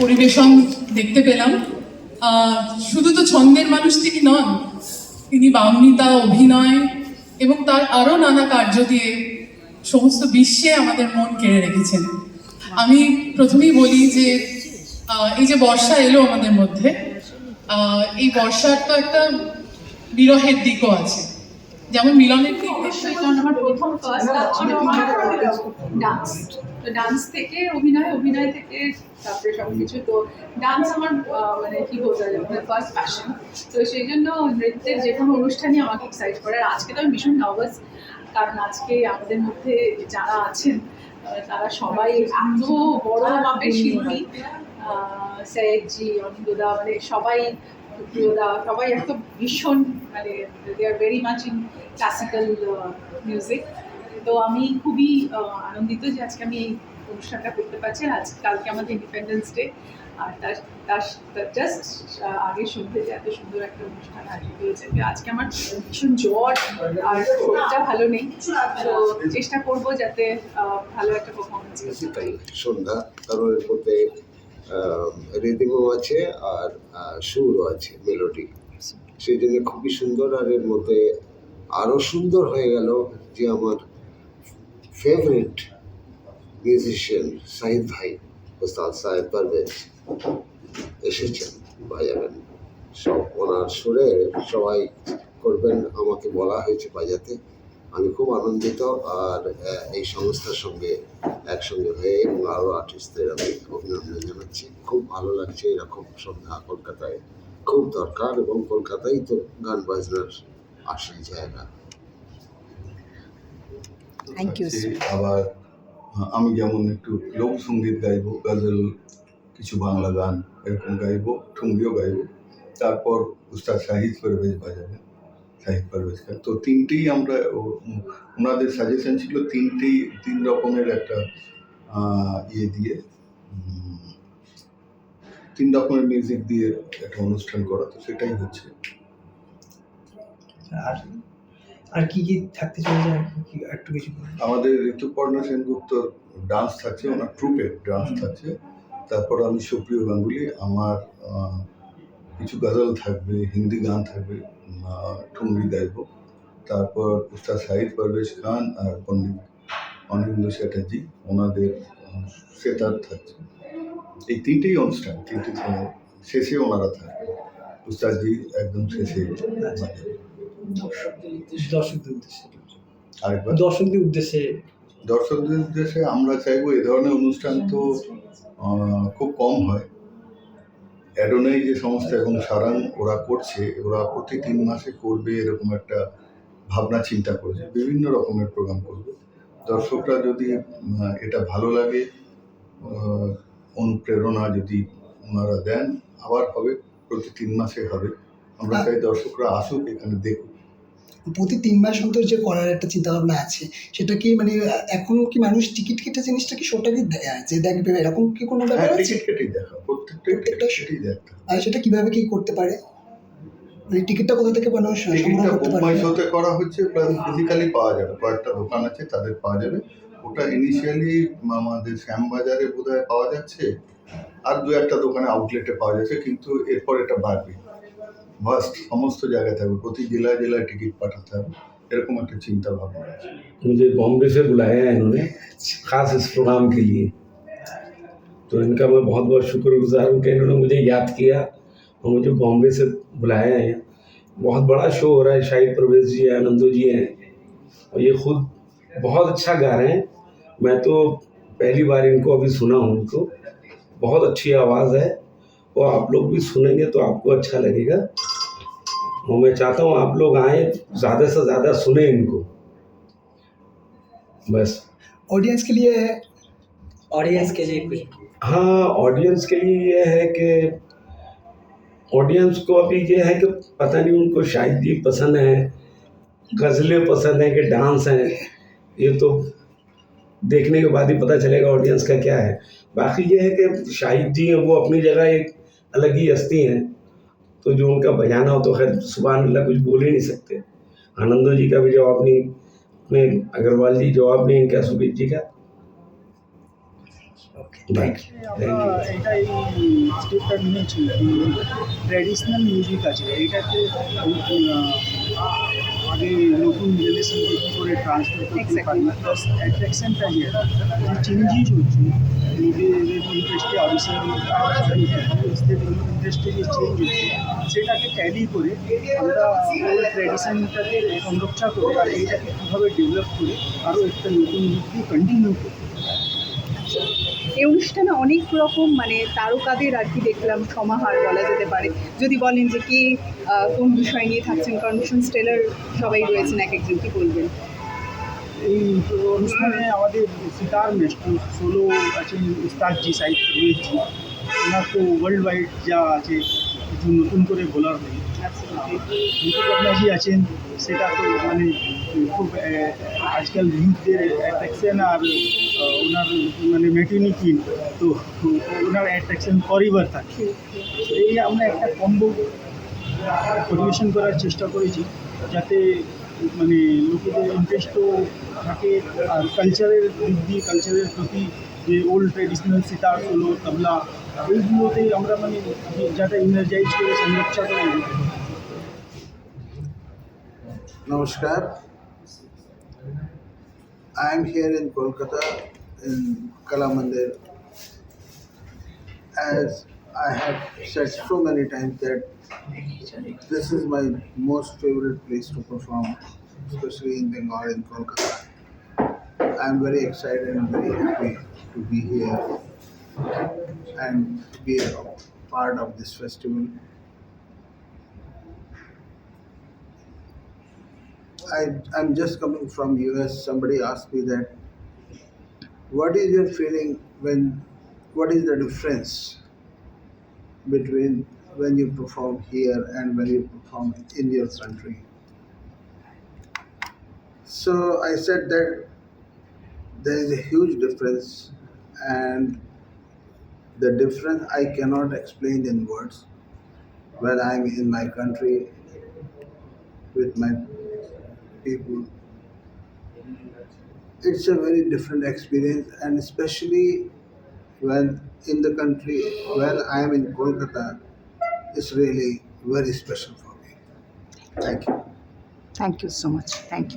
পরিবেশন দেখতে পেলাম। শুধু তো ছন্দের মানুষ তিনি নন, তিনি বাগ্মিতা অভিনয় এবং তার আরও নানা কার্য দিয়ে সমস্ত বিশ্বে আমাদের মন কেড়ে রেখেছেন। আমি প্রথমেই বলি যে এই যে বর্ষা এলো আমাদের মধ্যে এই বর্ষার তো একটা বিরহের দিকও আছে। যেমন মিলনের দিক অবশ্যই কারণ আমার প্রথম ফার্স্ট ডান্স তো ডান্স থেকে অভিনয় অভিনয় থেকে তারপরে সব কিছু তো ডান্স আমার মানে কি বলতে যায় মানে ফার্স্ট প্যাশন তো সেই জন্য নৃত্যের যে কোনো অনুষ্ঠানই আমাকে এক্সাইট করে। আর আজকে তো আমি ভীষণ নার্ভাস কারণ আজকে আমাদের মধ্যে যারা আছেন তারা সবাই এত বড় মাপের শিল্পী। সৈয়দজি অনিন্দা মানে সবাই প্রিয়দা সবাই এত ভীষণ মানে they are very much in classical music তো আমি খুবই আনন্দিত যে আজকে আমি এই অনুষ্ঠানটা করতে পারছি। আজ, কালকে আমাদের ইন্ডিপেন্ডেন্স ডে আর তার তার জাস্ট আগে সন্ধ্যেতে এত সুন্দর একটা অনুষ্ঠান আয়োজিত হয়েছে। যে আজকে আমার ভীষণ জ্বর, আর শরীরটা ভালো নেই। তো চেষ্টা করব যাতে ভালো একটা পারফরমেন্স করতে পারি। সন্ধ্যা মধ্যে রিদিমও আছে আর সুরও আছে মেলোডি সেই জন্য খুবই সুন্দর আর এর মধ্যে আরও সুন্দর হয়ে গেল যে আমার ফেভারিট মিউজিশিয়ান সাহিদ ভাই, ওস্তাদ সাহেব পারভেজ এসেছেন বাজাবেন সব ওনার সুরে সবাই করবেন, আমাকে বলা হয়েছে বাজাতে। আমি খুব আনন্দিত আর এই সংস্থার সঙ্গে একসঙ্গে হয়ে এবং আরও আর্টিস্টদের আমি অভিনন্দন জানাচ্ছি। খুব ভালো লাগছে এরকম সন্ধ্যা কলকাতায়। খুব দরকার এবং কলকাতাই তো গান বাজনার আসল জায়গা। থ্যাংক ইউ আবার আমি যেমন একটু লোকসঙ্গীত গাইবো গজল কিছু বাংলা গান এরকম গাইবো ঠুমরিও গাইবো তারপর উস্তাদ শাহিদ পারভেজ বাজাবেন। শাহিদ পারভেজ খান তো তিনটেই আমরা ওনাদের সাজেশন ছিল তিনটেই তিন রকমের একটা ইয়ে দিয়ে তিন রকমের মিউজিক দিয়ে একটা অনুষ্ঠান করা তো সেটাই হচ্ছে। আর আর কি কি থাকতে চলেছে? একটু কিছু আমাদের ঋতুপর্ণা সেনগুপ্ত ডান্স থাকছে ওনার ট্রুপের ডান্স থাকছে। তারপর আমি সুপ্রিয় গাঙ্গুলি আমার কিছু গজল থাকবে হিন্দি গান থাকবে ঠুমরি গাইব। তারপর উস্তাদ সাহিদ পারভেজ খান আর পণ্ডিত অনিন্দ চ্যাটার্জি ওনাদের সেতার থাকছে। এই তিনটেই অনুষ্ঠান তিনটে শেষে ওনারা থাকবে। উস্তাদজি একদম শেষে বাজাবে। দর্শকদের উদ্দেশ্যে। আরেকবার। দর্শকদের উদ্দেশ্যে। দর্শকদের উদ্দেশ্যে আমরা চাইব এ ধরনের অনুষ্ঠান তো খুব কম হয়। অ্যাডোনাই যে সংস্থা এবং সারাং ওরা করছে ওরা প্রতি তিন মাসে করবে এরকম একটা ভাবনা চিন্তা করেছে। বিভিন্ন রকমের প্রোগ্রাম করবে। দর্শকরা যদি এটা ভালো লাগে অনুপ্রেরণা যদি ওনারা দেন আবার হবে প্রতি তিন মাসে হবে। আমরা চাই দর্শকরা আসুক এখানে দেখুক। প্রতি তিন মাস অন্তর যে করার একটা চিন্তা ভাবনা আছে সেটা কি মানে এখন কি মানুষ টিকিট কেটে জিনিসটা কি শোটা কি দেয় যে দেখবে? এরকম কি কোনো ব্যাপার হ্যাঁ আছে? টিকিট কেটেই দেখা প্রত্যেকটা কেটেই দেখা। আর সেটা কীভাবে কি করতে পারে? মানে টিকিটটা কোথা থেকে সংগ্রহ টিকিটটা মাই শোতে করা হচ্ছে প্লাস ফিজিক্যালি পাওয়া যাবে। কয়েকটা দোকান আছে তাদের পাওয়া যাবে। ওটা ইনিশিয়ালি আমাদের শ্যামবাজারে বোধহয় পাওয়া যাচ্ছে আর দু একটা দোকানে আউটলেটে পাওয়া যাচ্ছে কিন্তু এরপর এটা বাড়বে। ভাস্ট সমস্ত জায়গায় থাকবে প্রতি জেলায় জেলায় টিকিট পাঠাতে হবে এরকম একটা চিন্তা ভাবনা আছে मुझे बॉम्बे से बुलाया है इन्होंने खास इस प्रोग्राम के लिए तो इनका मैं बहुत बहुत शुक्रगुजार हूँ कि इन्होंने मुझे याद किया और मुझे बॉम्बे से बुलाया है बहुत बड़ा शो हो रहा है शाहिद परवेज जी हैं आनंदो जी हैं और ये खुद बहुत अच्छा गा रहे हैं मैं तो पहली बार इनको अभी सुना हूँ उनको बहुत अच्छी आवाज़ है और आप लोग भी सुनेंगे तो आपको अच्छा लगेगा। और मैं चाहता हूँ आप लोग आए ज़्यादा से ज़्यादा सुने इनको। बस। ऑडियंस के लिए ऑडियंस के लिए कुछ। हाँ ऑडियंस के लिए ये है कि ऑडियंस को अभी ये है कि पता नहीं उनको शायद ये पसंद है गज़लें पसंद हैं कि डांस हैं। ये तो देखने के बाद ही पता चलेगा ऑडियंस का क्या है। बाकी ये है कि शाहिद जी हैं वो अपनी जगह एक अलग ही हस्ती हैं तो जो उनका बजाना हो तो खैर सुबह अल्लाह कुछ बोल ही नहीं सकते आनंदो जी का भी जवाब नहीं अपने अग्रवाल जी जवाब नहीं इनका सुबीर जी का ওকে Bye. আমরা এটা এই স্টেপটা নিয়েছি ট্র্যাডিশনাল মিউজিক আছে এইটাকে আহ, আগে নতুন জেনারেশনকে কী করে ট্রান্সফার করতে পারি প্লাস অ্যাট্রাকশনটা যে যে চেঞ্জেস হচ্ছে ইন্টারেস্টে যে চেঞ্জ হচ্ছে সেটাকে ট্যালি করে আমরা ওই ট্র্যাডিশনটাকে সংরক্ষা করে আর এইটাকে কীভাবে ডেভেলপ করে আরও একটা নতুন দিক কন্টিনিউ করি এই অনুষ্ঠানে অনেক রকম মানে তারকাদের আর কি দেখলাম সমাহার বলা যেতে পারে। যদি বলেন যে কে কোন বিষয় নিয়ে থাকছেন? কারণ স্টেলার সবাই রয়েছেন এক একজন কি বলবেন? এই অনুষ্ঠানে আমাদের সিতার মেস্টু সোলো আছেন উস্তাদজি সাহিত্য রয়েছে। ওনার তো ওয়ার্ল্ড ওয়াইড যা আছে কিছু নতুন করে বলার নেই। মুকুটনাজি আছেন সেটা তো মানে খুব আজকাল ইউথদের অ্যাট্রাকশন আর ওনার মানে মেটিনি কিন তো ওনার অ্যাট্রাকশন করিবার থাকে। এই আমরা একটা কম্বো পরিবেশন করার চেষ্টা করেছি যাতে মানে লোকেদের ইন্টারেস্টও থাকে আর কালচারের দিক দিয়ে কালচারের প্রতি যে ওল্ড ট্র্যাডিশনাল সিতার হলো তবলা এইগুলোতে আমরা মানে যে- যাতে ইনার্জাইজ করে সংরক্ষা করে রেখে দিই। Namaskar. I am here in Kolkata in Kala Mandir. As I have said so many times that this is my most favorite place to perform, especially in Bengal in Kolkata. I am very excited and very happy to be here and be a part of this festival. I, I'm just coming from US. Somebody asked me that, what is your feeling when, what is the difference between when you perform here and when you perform in your country? So I said that there is a huge difference, and the difference I cannot explain in words. When I'm in my country with my people, it's a very different experience, and especially when in the country, when I'm in Kolkata, it's really very special for me. Thank you. Thank you so much. Thank you.